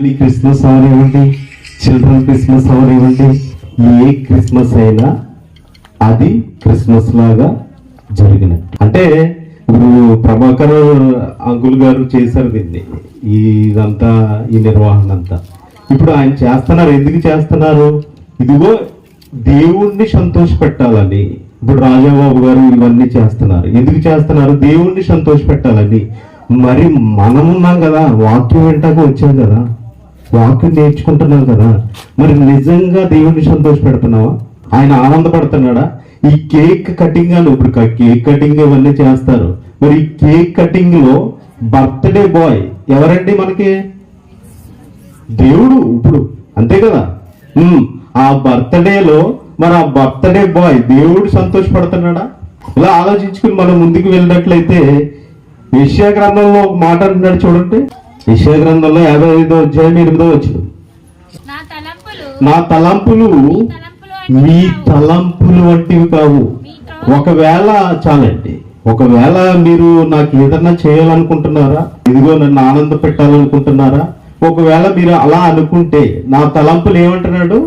Christmas Christmas అవనివ్వండి children Christmas అవనివ్వండి a Christmas అయినా అది క్రిస్మస్ లాగా జరిగినట్టు. అంటే ఇప్పుడు ప్రభాకర్ అంకుల్ గారు చేశారు దీన్ని ఇదంతా ఈ నిర్వహణ అంతా. ఇప్పుడు ఆయన చేస్తున్నారు ఎందుకు చేస్తున్నారు? ఇదిగో దేవుణ్ణి సంతోష పెట్టాలని ఇప్పుడు రాజాబాబు గారు ఇవన్నీ చేస్తున్నారు. ఎందుకు చేస్తున్నారు? దేవుణ్ణి సంతోష పెట్టాలని మరి మనం ఉన్నాం కదా వాక్యం వెంటకు వచ్చాం కదా. వాక్యం నేర్చుకుంటున్నావు కదా మరి నిజంగా దేవుడిని సంతోష పెడుతున్నావా ఆయన ఆనందపడుతున్నాడా? ఈ కేక్ కటింగ్ అని ఇప్పుడు కేక్ కటింగ్ ఇవన్నీ చేస్తారు. మరి ఈ కేక్ కటింగ్లో బర్త్డే బాయ్ ఎవరండి మనకి? దేవుడు ఇప్పుడు అంతే కదా? ఆ బర్త్డేలో మరి ఆ బర్త్డే బాయ్ దేవుడు సంతోషపడుతున్నాడా? ఇలా ఆలోచించుకుని మనం ముందుకు వెళ్ళినట్లయితే విషయ గ్రంథంలో ఒక మాట అంటున్నాడు చూడండి. యెషయా గ్రంథంలో యాభై ఐదో అధ్యాయం ఎనిమిదో వచ్చిన నా తలంపులు మీ. తలంపులు వంటివి కావు. ఒకవేళ చాలండి ఒకవేళ మీరు నాకు ఏదన్నా చేయాలనుకుంటున్నారా ఇదిగో నన్ను ఆనంద పెట్టాలనుకుంటున్నారా ఒకవేళ మీరు అలా అనుకుంటే నా తలంపులు ఏమంటున్నాడు?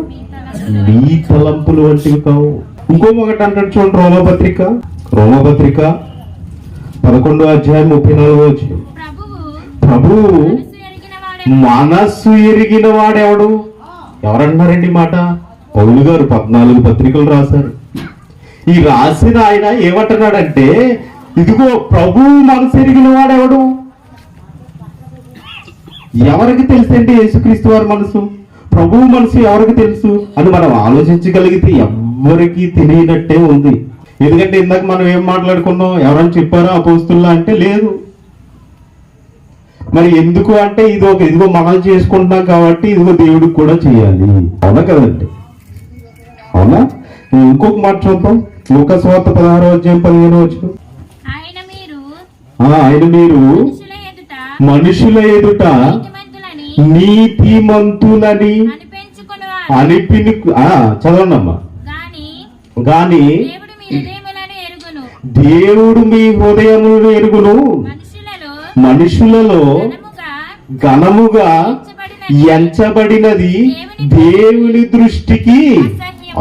మీ తలంపులు వంటివి కావు. ఇంకో ఒకటి అంటాడు చూడండి రోమపత్రిక. రోమపత్రిక పదకొండో అధ్యాయం ముప్పై నాలుగో ప్రభువు ప్రభు మనస్సు ఎరిగిన వాడెవడు? ఎవరన్నారండి మాట? పౌలు గారు పద్నాలుగు పత్రికలు రాశారు. ఈ రాసిన ఆయన ఏమంటున్నాడంటే ఇదిగో ప్రభు మనసు ఎరిగిన వాడెవడు? ఎవరికి తెలుసండి యేసుక్రీస్తు వారి మనసు? ప్రభు మనసు ఎవరికి తెలుసు? అని మనం ఆలోచించగలిగితే ఎవ్వరికీ తెలియనట్టే ఉంది. ఎందుకంటే ఇందాక మనం ఏం మాట్లాడుకున్నాం? ఎవరైనా చెప్పారా అపోస్తుల్లా అంటే లేదు. మరి ఎందుకు అంటే ఇది ఒక ఇదిగో మనం చేసుకుంటున్నాం కాబట్టి ఇదిగో దేవుడికి కూడా చేయాలి. అవునా కదండి? అవునా? ఇంకొక మాట చూద్దాం లోకస్వార్త పదహారో అధ్యాయం పదిహేను వచ్చిన ఆయన మీరు మనుషుల ఎదుట ఎదుట నీతిమంతులని అనిపిని ఆ, చదవండమ్మా. గాని గాని దేవుడు మీ హృదయములను ఎరుగును. మనుషులలో ఘనముగా ఘనముగా ఎంచబడిన ఎంచబడినది దేవుని దృష్టికి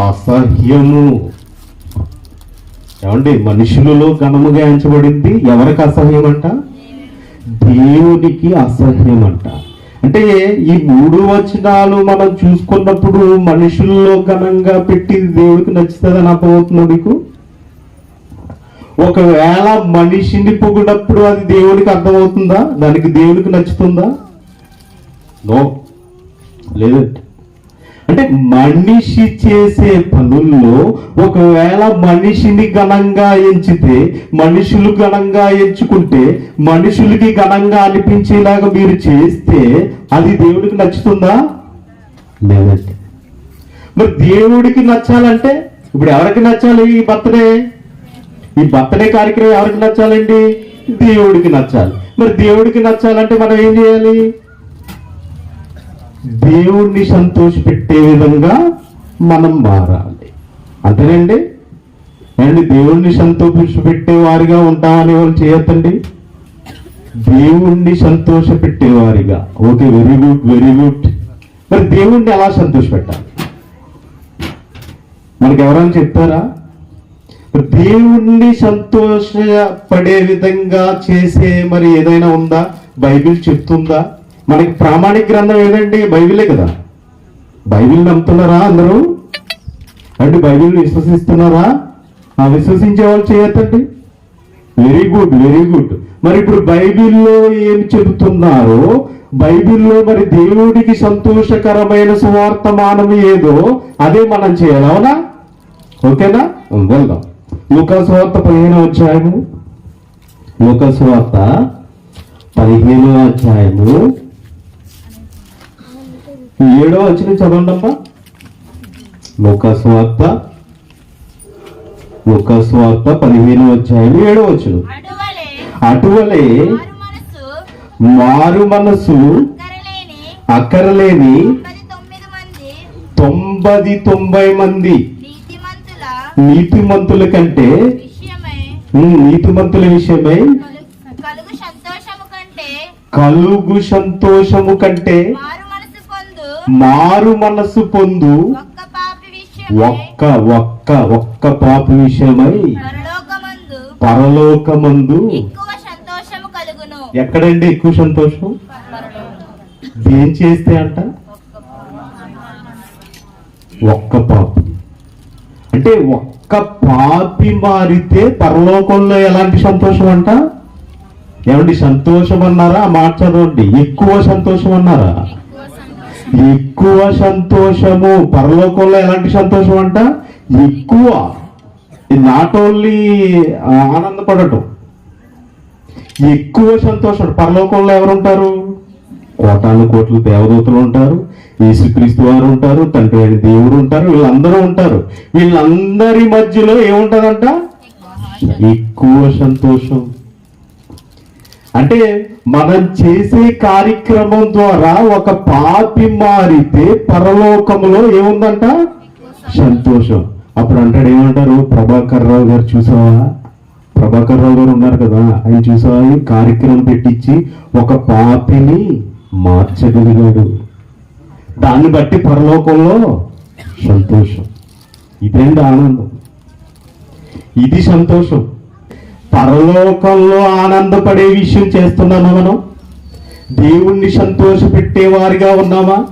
అసహ్యము. ఏమండి మనుషులలో ఘనముగా ఎంచబడింది ఎవరికి అసహ్యం అంట దేవునికి అసహ్యం అంట అంటే ఈ మూడు వచనాలు మనం చూసుకున్నప్పుడు మనుషుల్లో ఘనంగా పెట్టి దేవుడికి నచ్చుతుందని అర్థమవుతుందా మీకు? ఒకవేళ మనిషిని పొగినప్పుడు అది దేవుడికి అర్థమవుతుందా? దానికి దేవుడికి నచ్చుతుందా? నో. లేదు. అంటే మనిషి చేసే పనుల్లో ఒకవేళ మనిషిని ఘనంగా ఎంచితే మనుషులు ఘనంగా ఎంచుకుంటే మనుషులకి ఘనంగా అనిపించేలాగా మీరు చేస్తే అది దేవుడికి నచ్చుతుందా? లేదండి మరి దేవుడికి నచ్చాలంటే ఇప్పుడు ఎవరికి నచ్చాలి ఈ బర్త్డే? ఈ బర్త్డే కార్యక్రమం ఎవరికి నచ్చాలండి? దేవుడికి నచ్చాలి. మరి దేవుడికి నచ్చాలంటే మనం ఏం చేయాలి? దేవుడిని సంతోషపెట్టే విధంగా మనం మారాలి. అంతేనండి? అండి దేవుణ్ణి సంతోషపెట్టే వారిగా ఉంటామని వాళ్ళు చేయొద్దండి? దేవుణ్ణి సంతోషపెట్టే వారిగా. Okay very good very good. మరి దేవుణ్ణి ఎలా సంతోష పెట్టాలి మనకి ఎవరైనా చెప్తారా? దేవుణ్ణి సంతోషపడే విధంగా చేసే మరి ఏదైనా ఉందా? బైబిల్ చెప్తుందా? మనకి ప్రామాణిక గ్రంథం ఏదండి? బైబిలే కదా. బైబిల్ నమ్ముతున్నారా అందరూ? అంటే బైబిల్ విశ్వసిస్తున్నారా? ఆ విశ్వసించే వాళ్ళు చేయొద్దండి. వెరీ గుడ్ వెరీ గుడ్ మరి ఇప్పుడు బైబిల్లో ఏం చెబుతున్నారో బైబిల్లో మరి దేవుడికి సంతోషకరమైన సువార్తమానం ఏదో అదే మనం చేయాలి అవునా? ఓకేనా? వెళ్దాం. లోకస్వార్త పదిహేను అధ్యాయము. లోకస్వార్త పదిహేను అధ్యాయము. ఏడో వచ్చిన చదవండమ్మా. లోకస్వార్త లోకస్వార్త పదిహేను అధ్యాయం ఏడో వచ్చిన అటువలే అటువలే వారు మనసు మారు మనసు కరలేని అక్కరలేని తొంభది తొంభై మంది నీతిమంతుల కంటే నీతిమంతుల విషయమై కలుగు సంతోషము కంటే మారు మనసు పొందు ఒక్క పాపి విషయమై. ఒక్క ఒక్క పాప విషయమై పరలోకమందు పరలోకమందు ఎక్కువ సంతోషము కలుగును. ఎక్కడండి ఎక్కువ సంతోషం? ఏం చేస్తే అంట? ఒక్క పాపి. అంటే ఒక్క పాపి మారితే పరలోకంలో ఎలాంటి సంతోషం అంట? ఏమండి సంతోషం అన్నారా? మాట చదవండి. ఎక్కువ సంతోషం అన్నారా? ఎక్కువ సంతోషము. పరలోకంలో ఎలాంటి సంతోషం అంట? ఎక్కువ. నాట్ ఓన్లీ ఆనందపడటం. ఎక్కువ సంతోషం. పరలోకంలో ఎవరుంటారు? కోటాను కోట్లు దేవదూతలు ఉంటారు యేసుక్రీస్తు వారు ఉంటారు తండ్రి అయిన దేవుడు ఉంటారు వీళ్ళందరూ ఉంటారు. వీళ్ళందరి మధ్యలో ఏముంటుందంట? ఎక్కువ సంతోషం. అంటే మనం చేసే కార్యక్రమం ద్వారా ఒక పాపి మారితే పరలోకంలో ఏముందంట? సంతోషం. అప్పుడు అంటాడు ఏమంటారు? ప్రభాకర్ రావు గారు చూసావా? ప్రభాకర్ రావు గారు ఉన్నారు కదా ఆయన చూసావా? కార్యక్రమం పెట్టించి ఒక పాపిని మార్చగలిగాడు. దాన్ని బట్టి పరలోకంలో సంతోషం. ఇదేంటి ఆనందం? ఇది సంతోషం. పరలోకంలో ఆనందపడే విషయం చేస్తున్నామా మనం? దేవుణ్ణి సంతోషపెట్టే వారిగా ఉన్నామా?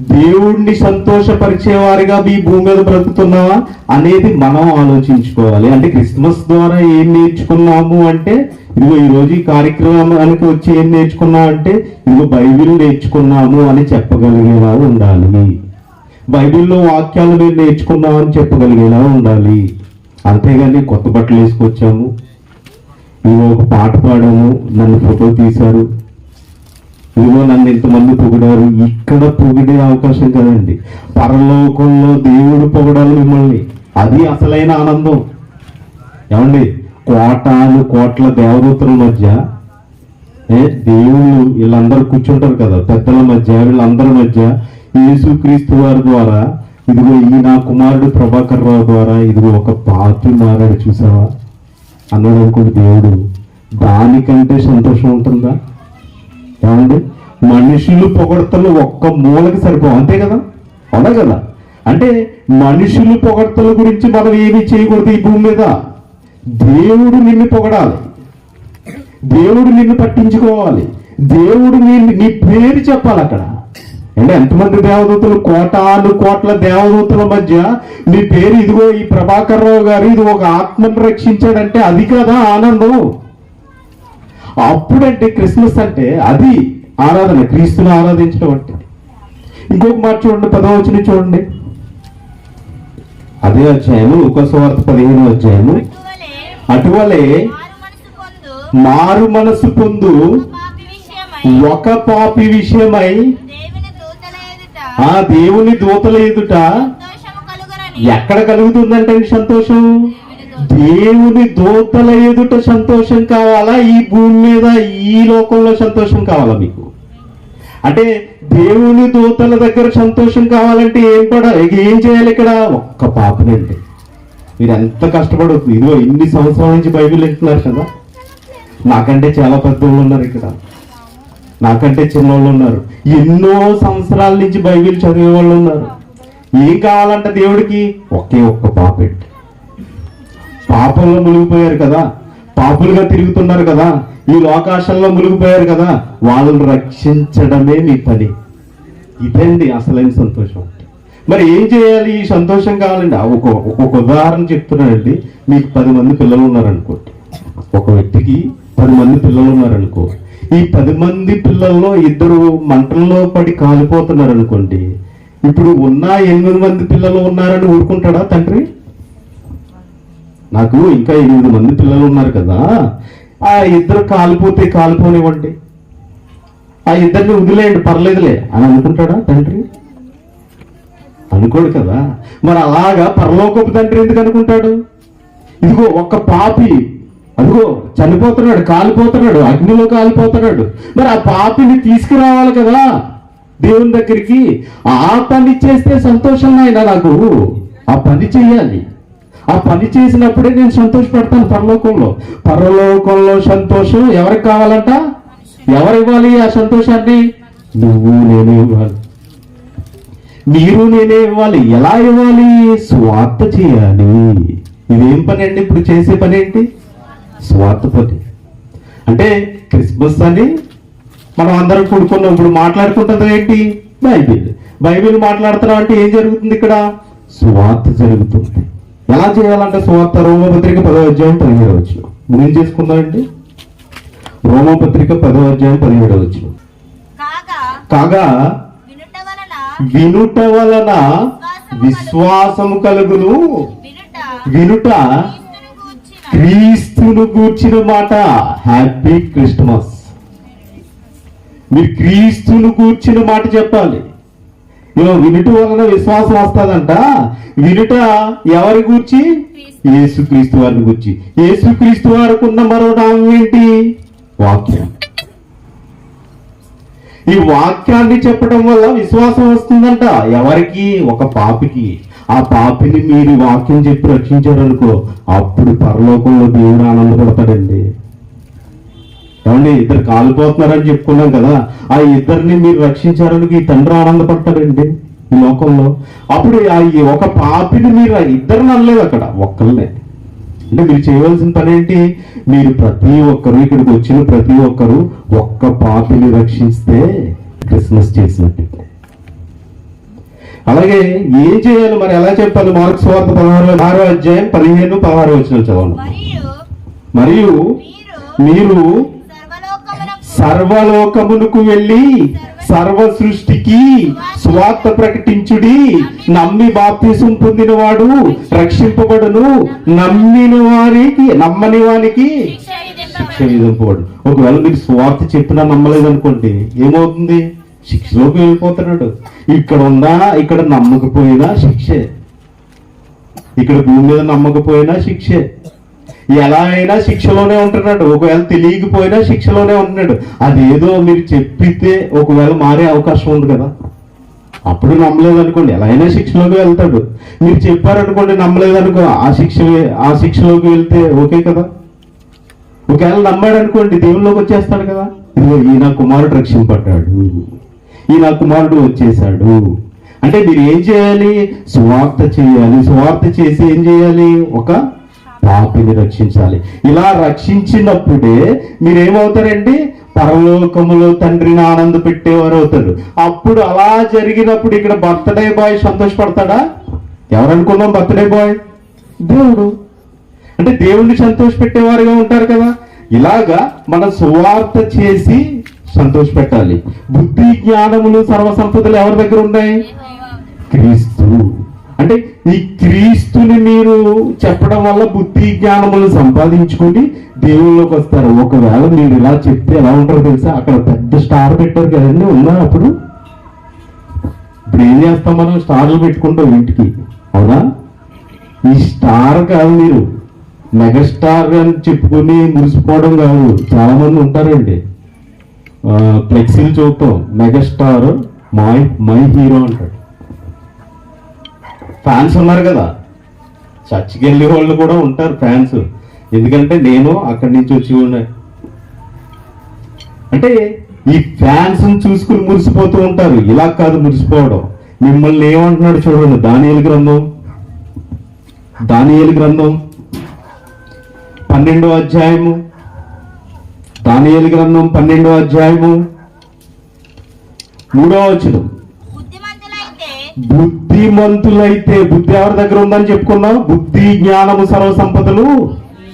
దేవుణ్ణి సంతోషపరిచేవారిగా మీ భూమి మీద బ్రతుకుతున్నావా అనేది మనం ఆలోచించుకోవాలి. అంటే క్రిస్మస్ ద్వారా ఏం నేర్చుకున్నాము అంటే ఇదిగో ఈరోజు ఈ కార్యక్రమానికి వచ్చి ఏం నేర్చుకున్నావు అంటే ఇదిగో బైబిల్ నేర్చుకున్నాము అని చెప్పగలిగేలా ఉండాలి. బైబిల్లో వాక్యాలు మేము నేర్చుకున్నామని చెప్పగలిగేలా ఉండాలి. అంతేగాని కొత్త బట్టలు వేసుకొచ్చాము. ఇదిగో ఒక పాట పాడాము. నన్ను ఫోటో తీశారు. ఇదిగో నన్ను ఇంతమంది పొగిడారు. ఇక్కడ పొగిడే అవకాశం కదండి. పరలోకంలో దేవుడు పొగడాలి మిమ్మల్ని. అది అసలైన ఆనందం. ఏమండి? కోటాను కోట్ల దేవదూతల మధ్య ఏ దేవుళ్ళు వీళ్ళందరూ కూర్చుంటారు కదా. పెద్దల మధ్య వీళ్ళందరి మధ్య యేసుక్రీస్తు వారి ద్వారా ఇదిగో ఈ నా కుమారుడు ప్రభాకర్ రావు ద్వారా ఇదిగో ఒక పాపి మారాడు చూసావా? అన్నాడు అనుకోండి దేవుడు. దానికంటే సంతోషం ఉంటుందా? ఏమండి మనుషులు పొగడతలు ఒక్క మూలకి సరిపోవు. అంతే కదా? అవునా కదా? అంటే మనుషులు పొగడతల గురించి మనం ఏమీ చేయకూడదు ఈ భూమి మీద. దేవుడు నిన్ను పొగడాలి. దేవుడు నిన్ను పట్టించుకోవాలి. దేవుడు నీ నీ పేరు చెప్పాలి అక్కడ. అంటే ఎంతమంది దేవదూతలు? కోటాను కోట్ల దేవదూతల మధ్య నీ పేరు ఇదిగో ఈ ప్రభాకర్ రావు గారు ఇది ఒక ఆత్మను రక్షించాడంటే అది కదా ఆనందం. అప్పుడంటే క్రిస్మస్ అంటే అది ఆరాధన క్రీస్తుని ఆరాధించడం అంటే. ఇంకొక మాట చూడండి పదవచనం చూడండి. అదే అధ్యాయము ఉపస్వార్త పదిహేను అధ్యాయము. అటువలే మారు మనసు పొందు ఒక పాపి విషయమై ఆ దేవుని దూతల ఎదుట ఎక్కడ కలుగుతుందంటే సంతోషం? దేవుని దూతల ఎదుట సంతోషం కావాలా? ఈ భూమి మీద ఈ లోకంలో సంతోషం కావాలా మీకు? అంటే దేవుని దూతల దగ్గర సంతోషం కావాలంటే ఏం కూడా ఏం చేయాలి ఇక్కడ? ఒక్క పాపనండి మీరు ఎంత కష్టపడవచ్చు ఇదిగో ఇన్ని సంవత్సరాల నుంచి బైబిల్ వింటున్నారు కదా? నాకంటే చాలా పెద్దవాళ్ళు ఉన్నారు ఇక్కడ. నాకంటే చిన్నోళ్ళు ఉన్నారు. ఎన్నో సంవత్సరాల నుంచి బైబిల్ చదివే వాళ్ళు ఉన్నారు. ఏం కావాలంట దేవుడికి? ఒకే ఒక్క పాపెట్టి పాపంలో మునిగిపోయారు కదా. పాపులుగా తిరుగుతున్నారు కదా. ఈ లోకాశంలో మునిగిపోయారు కదా. వాళ్ళని రక్షించడమే మీ పని. ఇదండి అసలైన సంతోషం. మరి ఏం చేయాలి? ఈ సంతోషం కావాలండి. ఒక ఒక ఉదాహరణ చెప్తున్నానండి. మీకు పది మంది పిల్లలు ఉన్నారనుకో ఒక వ్యక్తికి పది మంది పిల్లలు ఉన్నారనుకో. ఈ పది మంది పిల్లల్లో ఇద్దరు మంటల్లో పడి కాలిపోతున్నారు అనుకోండి ఇప్పుడు ఉన్న ఎనిమిది మంది పిల్లలు ఉన్నారని ఊరుకుంటాడా తండ్రి? నాకు ఇంకా ఎనిమిది మంది పిల్లలు ఉన్నారు కదా. ఆ ఇద్దరు కాలిపోతే కాలిపోనివ్వండి. ఆ ఇద్దరిని వదిలేయండి పర్లేదులే అని అనుకుంటాడా తండ్రి? అనుకోడు కదా. మరి అలాగా పరలోకపు తండ్రి ఎందుకు అనుకుంటాడు? ఇదిగో ఒక్క పాపి అదిగో చనిపోతున్నాడు కాలిపోతున్నాడు అగ్నిలో కాలిపోతున్నాడు. మరి ఆ పాపిని తీసుకురావాలి కదా దేవుని దగ్గరికి. ఆ పని చేస్తే సంతోషం నాయన నాకు. ఆ పని చెయ్యాలి. ఆ పని చేసినప్పుడే నేను సంతోషపడతాను పరలోకంలో. పరలోకంలో సంతోషం ఎవరికి కావాలంట? ఎవరు ఇవ్వాలి ఆ సంతోషాన్ని? నువ్వు నేనే ఇవ్వాలి. మీరు నేనే ఇవ్వాలి. ఎలా ఇవ్వాలి? స్వార్థ చేయాలి. ఇదేం పని అండి ఇప్పుడు చేసే పని ఏంటి స్వార్థ పని. అంటే క్రిస్మస్ అని మనం అందరం కూడుకున్నాం. ఇప్పుడు మాట్లాడుకుంటుంది ఏంటి? బైబిల్. బైబిల్ మాట్లాడుతున్నాం అంటే ఏం జరుగుతుంది ఇక్కడ? స్వార్థ జరుగుతుంది. ఎలా చేయాలంటే స్వార్థ రోమపత్రిక పదో అధ్యాయం పదిహేడు వచ్చిన. ఏం చేసుకుందామండి రోమపత్రిక పదో అధ్యాయం పదిహేడు వచ్చిన. కాగా వినుట వలన విశ్వాసము కలుగును. వినుట క్రీస్తును గూర్చిన మాట. Happy Christmas. మీరు క్రీస్తును గూర్చిన మాట చెప్పాలి. ఇగో వినుట వలన విశ్వాసం వస్తుందంట. వినుట ఎవరి గూర్చి? యేసు క్రీస్తు వారిని గూర్చి. యేసు క్రీస్తు వారికి ఉన్న మరో నామం ఏంటి? వాక్యం. ఈ వాక్యాన్ని చెప్పడం వల్ల విశ్వాసం వస్తుందంట. ఎవరికి? ఒక పాపికి. ఆ పాపిని మీరు వాక్యం చెప్పి రక్షించారనుకో అప్పుడు పరలోకంలో దేవుడు ఆనందపడతాడండి. ఏమండి ఇద్దరు కాలిపోతున్నారని చెప్పుకున్నాం కదా ఆ ఇద్దరిని మీరు రక్షించారని ఈ తండ్రి ఆనందపడతాడండి ఈ లోకంలో. అప్పుడు ఆ ఒక పాపిని మీరు ఆ ఇద్దరిని అనలేదు అక్కడ ఒక్కళ్ళనే. అంటే మీరు చేయవలసిన పని ఏంటి? మీరు ప్రతి ఒక్కరు ఇక్కడికి వచ్చిన ప్రతి ఒక్కరు ఒక్క పాపిని రక్షిస్తే క్రిస్మస్ చేసినట్టు. అలాగే ఏం చేయాలి మరి? ఎలా చెప్పాలి? మార్క్స్ వార్త పదహారు ఆరో అధ్యాయం పదిహేను పదహారు వచ్చిన చదవండి. మరియు మరియు మీరు మీరు సర్వలోకమునకు వెళ్ళి సర్వ సృష్టికి స్వార్థ ప్రకటించుడి నమ్మి బాప్తీసం పొందినవాడు రక్షింపబడును. నమ్మిన వారికి నమ్మని వానికి శిక్ష విధింపబడు ఒకవేళ మీరు స్వార్థ చెప్పినా నమ్మలేదు అనుకోండి ఏమవుతుంది? శిక్షలోకి వెళ్ళిపోతున్నాడు. ఇక్కడ ఉందా ఇక్కడ నమ్మకపోయినా శిక్షే. ఇక్కడ భూమి మీద నమ్మకపోయినా శిక్షే. ఎలా అయినా శిక్షలోనే ఉంటున్నాడు. ఒకవేళ తెలియకపోయినా శిక్షలోనే ఉంటున్నాడు. అదేదో మీరు చెప్పితే ఒకవేళ మారే అవకాశం ఉంది కదా. అప్పుడు నమ్మలేదు అనుకోండి ఎలా అయినా శిక్షలోకి వెళ్తాడు. మీరు చెప్పారనుకోండి నమ్మలేదు అనుకో ఆ శిక్ష ఆ శిక్షలోకి వెళ్తే ఓకే కదా. ఒకవేళ నమ్మాడు అనుకోండి దేవుళ్ళలోకి వచ్చేస్తాడు కదా. ఇదిగో ఈయన కుమారుడు రక్షింపడ్డాడు ఈయన కుమారుడు వచ్చేసాడు అంటే మీరు ఏం చేయాలి? స్వార్థ చేయాలి. సువార్త చేసి ఏం చేయాలి? ఒక పాపిని రక్షించాలి. ఇలా రక్షించినప్పుడే మీరేమవుతారండి? పరలోకములో తండ్రిని ఆనంద పెట్టేవారు అవుతారు అప్పుడు అలా జరిగినప్పుడు ఇక్కడ బర్త్డే బాయ్ సంతోషపడతాడా? ఎవరనుకున్నాం బర్త్డే బాయ్? దేవుడు. అంటే దేవుణ్ణి సంతోష పెట్టేవారుగా ఉంటారు కదా. ఇలాగా మన సువార్త చేసి సంతోష పెట్టాలి బుద్ధి జ్ఞానములు సర్వసంపదలు ఎవరి దగ్గర ఉన్నాయి? క్రీస్తు. అంటే ఈ క్రీస్తుని మీరు చెప్పడం వల్ల బుద్ధి జ్ఞానములు సంపాదించుకుని దేవుళ్ళలోకి వస్తారు. ఒకవేళ మీరు ఇలా చెప్తే ఎలా ఉంటారో తెలుసా? అక్కడ పెద్ద స్టార్ పెట్టారు కదండి ఉన్నా అప్పుడు. ఇప్పుడు ఏం చేస్తాం మనం స్టార్లు పెట్టుకుంటాం ఇంటికి. అవునా? ఈ స్టార్ కాదు మీరు. మెగాస్టార్ అని చెప్పుకొని మురిసిపోవడం కాదు. చాలామంది ఉంటారండి. ఫ్లెక్సీలు చూపుతాం మెగాస్టార్ మై మై హీరో అంటాడు. ఫ్యాన్స్ ఉన్నారు కదా. చర్చికి వెళ్ళే వాళ్ళు కూడా ఉంటారు ఫ్యాన్స్. ఎందుకంటే నేను అక్కడి నుంచి వచ్చి ఉన్నా అంటే ఈ ఫ్యాన్స్ చూసుకుని మురిసిపోతూ ఉంటారు. ఇలా కాదు మురిసిపోవడం. మిమ్మల్ని ఏమంటున్నాడు చూడండి దానియలు గ్రంథం. దానియలు గ్రంథం. పన్నెండో అధ్యాయము. దానియలు గ్రంథం పన్నెండో అధ్యాయము. మూడో వచనం. బుద్ధిమంతులైతే బుద్ధి ఎవరి దగ్గర ఉందని చెప్పుకున్నాం. బుద్ధి జ్ఞానము సర్వ సంపదలు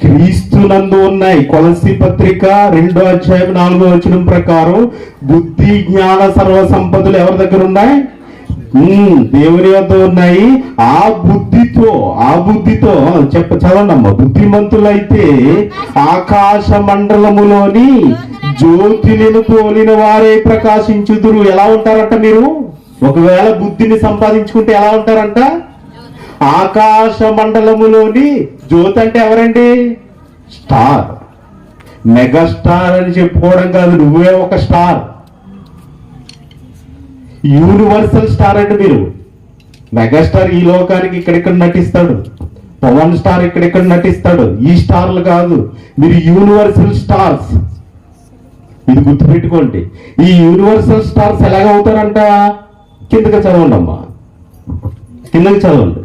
క్రీస్తునందు ఉన్నాయి. కొలసి పత్రిక రెండో అధ్యాయం నాలుగో వచనం ప్రకారం బుద్ధి జ్ఞాన సర్వ సంపదలు ఎవరి దగ్గర ఉన్నాయి? దేవుని వద్ద ఉన్నాయి. ఆ బుద్ధితో ఆ బుద్ధితో చెప్ప చదవండి బుద్ధిమంతులు బుద్ధిమంతులైతే ఆకాశ మండలములోని జ్యోతిని పోలిన వారే ప్రకాశించుదురు. ఎలా ఉంటారట మీరు? ఒకవేళ బుద్ధిని సంపాదించుకుంటే ఎలా ఉంటారంట? ఆకాశ మండలములోని జ్యోతి అంటే ఎవరండి? స్టార్. మెగాస్టార్ అని చెప్పుకోవడం కాదు నువ్వే ఒక స్టార్. యూనివర్సల్ స్టార్ అంటే మీరు. మెగాస్టార్ ఈ లోకానికి ఇక్కడిక్కడ నటిస్తాడు. పవన్ స్టార్ ఇక్కడిక్కడ నటిస్తాడు. ఈ స్టార్లు కాదు మీరు యూనివర్సల్ స్టార్స్. ఇది గుర్తుపెట్టుకోండి. ఈ యూనివర్సల్ స్టార్స్ ఎలాగ అవుతారంట? కిందకి చదవండి అమ్మా కిందకి చదవండి.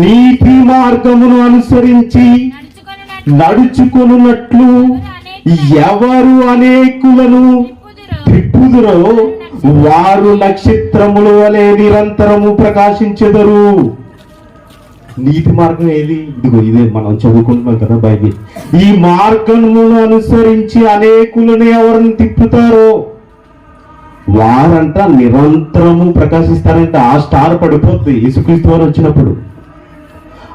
నీతి మార్గమును అనుసరించి నడుచుకొనున్నట్లు ఎవరు అనేకులను తిప్పుదురో త్రిప్పుదురో వారు నక్షత్రముల వలె నిరంతరము ప్రకాశించెదరు. నీతి మార్గం ఏది? ఇదిగో ఇదే మనం చదువుకుంటున్నాం కదా బైబిల్. ఈ మార్గమును అనుసరించి అనేకులను ఎవరిని తిప్పుతారో వారంట నిరంతరము ప్రకాశిస్తారంట. ఆ స్టార్ పడిపోద్ది. ఇసుక్రీస్తు వారు వచ్చినప్పుడు.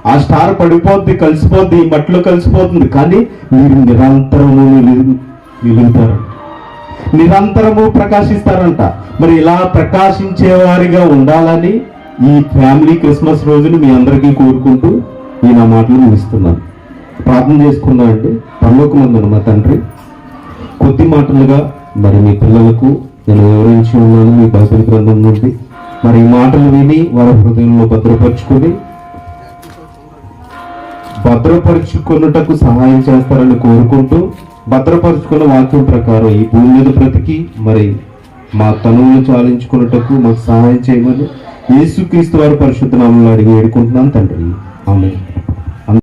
ఆ స్టార్ పడిపోద్ది కలిసిపోద్ది ఈ మట్టిలో కలిసిపోతుంది. కానీ మీరు నిరంతరము నిలు- నిలుగుతారంట నిరంతరము ప్రకాశిస్తారంట. మరి ఇలా ప్రకాశించేవారిగా ఉండాలని ఈ ఫ్యామిలీ క్రిస్మస్ రోజుని మీ అందరికీ కోరుకుంటూ ఈ నా మాటలు ముగిస్తున్నాను. ప్రార్థన చేసుకున్నా అండి. పరలోకమందున మా తండ్రి కొద్ది మాటలుగా మరి మీ పిల్లలకు నేను వివరించి ఉన్నాను మీ బైబిల్ గ్రంథం నుండి. మరి ఈ మాటలు విని వారి హృదయంలో భద్రపరుచుకొని భద్రపరుచుకొనుటకు సహాయం చేస్తారని కోరుకుంటూ భద్రపరుచుకున్న వాక్యం ప్రకారం ఈ భూమి మీద బ్రతికి మరి మా తనువులు చాలించుకున్నటకు మాకు సహాయం చేయమని యేసుక్రీస్తు వారి పరిశుద్ధ నామంలో అడిగి వేడుకుంటున్నాను తండ్రి. ఆమె